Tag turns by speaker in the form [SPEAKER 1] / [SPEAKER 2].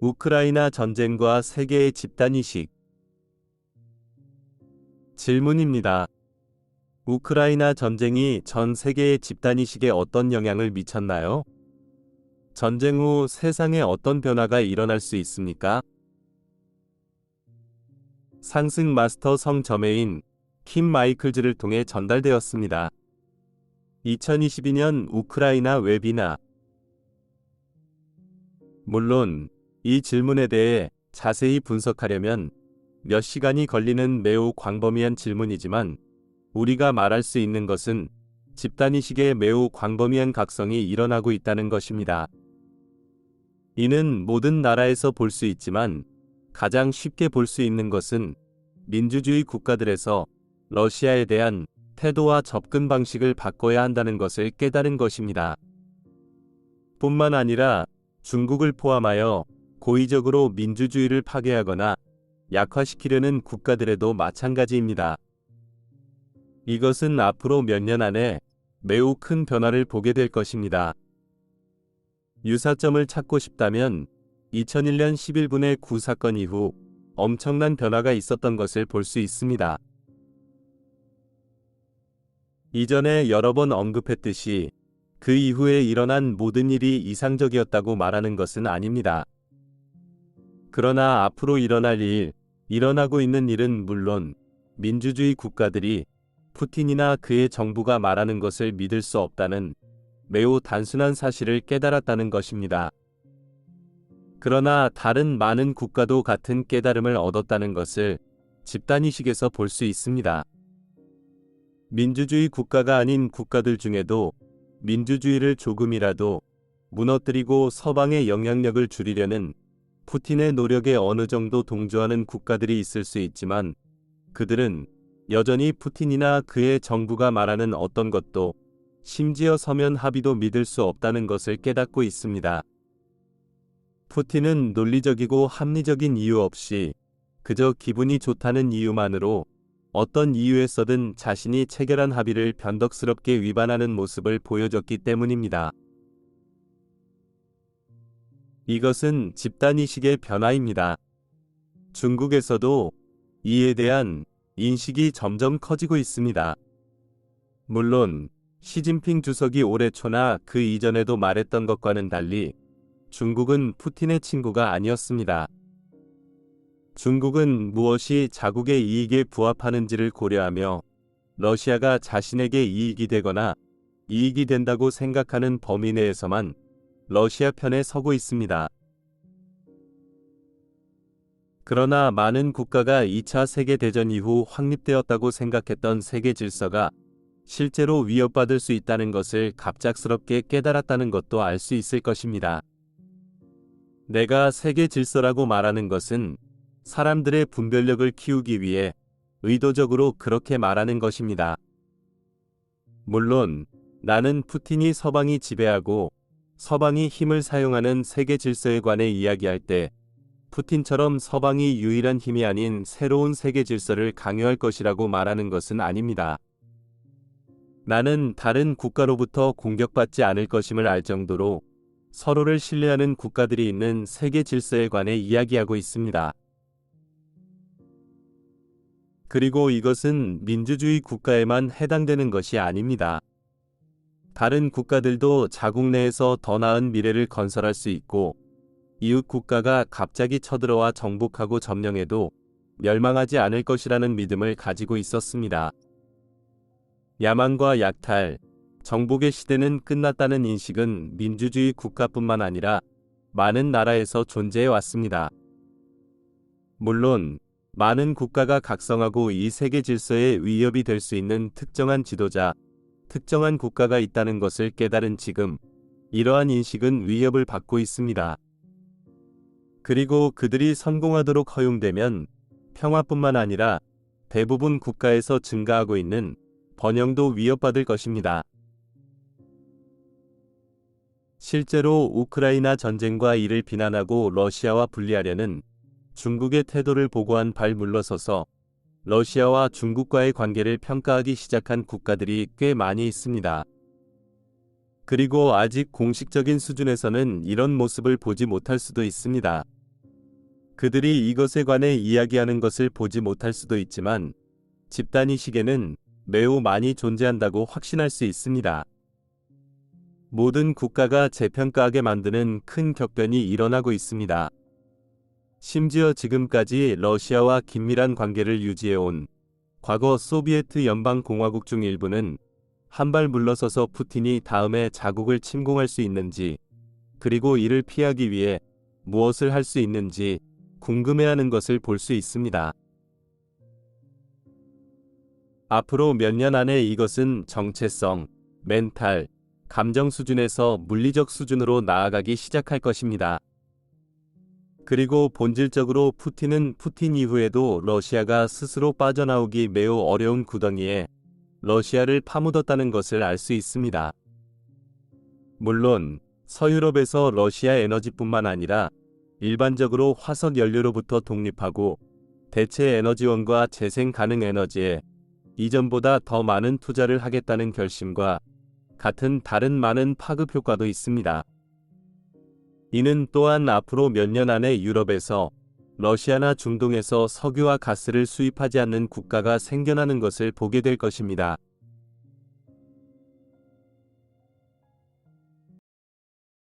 [SPEAKER 1] 우크라이나 전쟁과 세계의 집단이식 질문입니다. 우크라이나 전쟁이 전 세계의 집단이식에 어떤 영향을 미쳤나요? 전쟁 후 세상에 어떤 변화가 일어날 수 있습니까? 상승 마스터 성점매인 킴 마이클즈를 통해 전달되었습니다. 2022년 우크라이나 웨비나 물론 이 질문에 대해 자세히 분석하려면 몇 시간이 걸리는 매우 광범위한 질문이지만 우리가 말할 수 있는 것은 집단이식의 매우 광범위한 각성이 일어나고 있다는 것입니다. 이는 모든 나라에서 볼 수 있지만 가장 쉽게 볼 수 있는 것은 민주주의 국가들에서 러시아에 대한 태도와 접근 방식을 바꿔야 한다는 것을 깨달은 것입니다. 뿐만 아니라 중국을 포함하여 고의적으로 민주주의를 파괴하거나 약화시키려는 국가들에도 마찬가지입니다. 이것은 앞으로 몇 년 안에 매우 큰 변화를 보게 될 것입니다. 유사점을 찾고 싶다면 2001년 11분의 9 사건 이후 엄청난 변화가 있었던 것을 볼 수 있습니다. 이전에 여러 번 언급했듯이 그 이후에 일어난 모든 일이 이상적이었다고 말하는 것은 아닙니다. 그러나 앞으로 일어날 일, 일어나고 있는 일은 물론 민주주의 국가들이 푸틴이나 그의 정부가 말하는 것을 믿을 수 없다는 매우 단순한 사실을 깨달았다는 것입니다. 그러나 다른 많은 국가도 같은 깨달음을 얻었다는 것을 집단이식에서 볼 수 있습니다. 민주주의 국가가 아닌 국가들 중에도 민주주의를 조금이라도 무너뜨리고 서방의 영향력을 줄이려는 푸틴의 노력에 어느 정도 동조하는 국가들이 있을 수 있지만 그들은 여전히 푸틴이나 그의 정부가 말하는 어떤 것도 심지어 서면 합의도 믿을 수 없다는 것을 깨닫고 있습니다. 푸틴은 논리적이고 합리적인 이유 없이 그저 기분이 좋다는 이유만으로 어떤 이유에서든 자신이 체결한 합의를 변덕스럽게 위반하는 모습을 보여줬기 때문입니다. 이것은 집단이식의 변화입니다. 중국에서도 이에 대한 인식이 점점 커지고 있습니다. 물론 시진핑 주석이 올해 초나 그 이전에도 말했던 것과는 달리 중국은 푸틴의 친구가 아니었습니다. 중국은 무엇이 자국의 이익에 부합하는지를 고려하며 러시아가 자신에게 이익이 되거나 이익이 된다고 생각하는 범위 내에서만 러시아 편에 서고 있습니다. 그러나 많은 국가가 2차 세계대전 이후 확립되었다고 생각했던 세계 질서가 실제로 위협받을 수 있다는 것을 갑작스럽게 깨달았다는 것도 알 수 있을 것입니다. 내가 세계 질서라고 말하는 것은 사람들의 분별력을 키우기 위해 의도적으로 그렇게 말하는 것입니다. 물론 나는 푸틴이 서방이 지배하고 서방이 힘을 사용하는 세계 질서에 관해 이야기할 때 푸틴처럼 서방이 유일한 힘이 아닌 새로운 세계 질서를 강요할 것이라고 말하는 것은 아닙니다. 나는 다른 국가로부터 공격받지 않을 것임을 알 정도로 서로를 신뢰하는 국가들이 있는 세계 질서에 관해 이야기하고 있습니다. 그리고 이것은 민주주의 국가에만 해당되는 것이 아닙니다. 다른 국가들도 자국 내에서 더 나은 미래를 건설할 수 있고 이웃 국가가 갑자기 쳐들어와 정복하고 점령해도 멸망하지 않을 것이라는 믿음을 가지고 있었습니다. 야망과 약탈, 정복의 시대는 끝났다는 인식은 민주주의 국가뿐만 아니라 많은 나라에서 존재해 왔습니다. 물론 많은 국가가 각성하고 이 세계 질서에 위협이 될 수 있는 특정한 지도자, 특정한 국가가 있다는 것을 깨달은 지금 이러한 인식은 위협을 받고 있습니다. 그리고 그들이 성공하도록 허용되면 평화뿐만 아니라 대부분 국가에서 증가하고 있는 번영도 위협받을 것입니다. 실제로 우크라이나 전쟁과 이를 비난하고 러시아와 분리하려는 중국의 태도를 보고한 발 물러서서 러시아와 중국과의 관계를 평가하기 시작한 국가들이 꽤 많이 있습니다. 그리고 아직 공식적인 수준에서는 이런 모습을 보지 못할 수도 있습니다. 그들이 이것에 관해 이야기하는 것을 보지 못할 수도 있지만 집단 이식에는 매우 많이 존재한다고 확신할 수 있습니다. 모든 국가가 재평가하게 만드는 큰 격변이 일어나고 있습니다. 심지어 지금까지 러시아와 긴밀한 관계를 유지해온 과거 소비에트 연방공화국 중 일부는 한 발 물러서서 푸틴이 다음에 자국을 침공할 수 있는지 그리고 이를 피하기 위해 무엇을 할 수 있는지 궁금해하는 것을 볼 수 있습니다. 앞으로 몇 년 안에 이것은 정체성, 멘탈, 감정 수준에서 물리적 수준으로 나아가기 시작할 것입니다. 그리고 본질적으로 푸틴은 푸틴 이후에도 러시아가 스스로 빠져나오기 매우 어려운 구덩이에 러시아를 파묻었다는 것을 알 수 있습니다. 물론 서유럽에서 러시아 에너지뿐만 아니라 일반적으로 화석 연료로부터 독립하고 대체 에너지원과 재생 가능 에너지에 이전보다 더 많은 투자를 하겠다는 결심과 같은 다른 많은 파급 효과도 있습니다. 이는 또한 앞으로 몇 년 안에 유럽에서 러시아나 중동에서 석유와 가스를 수입하지 않는 국가가 생겨나는 것을 보게 될 것입니다.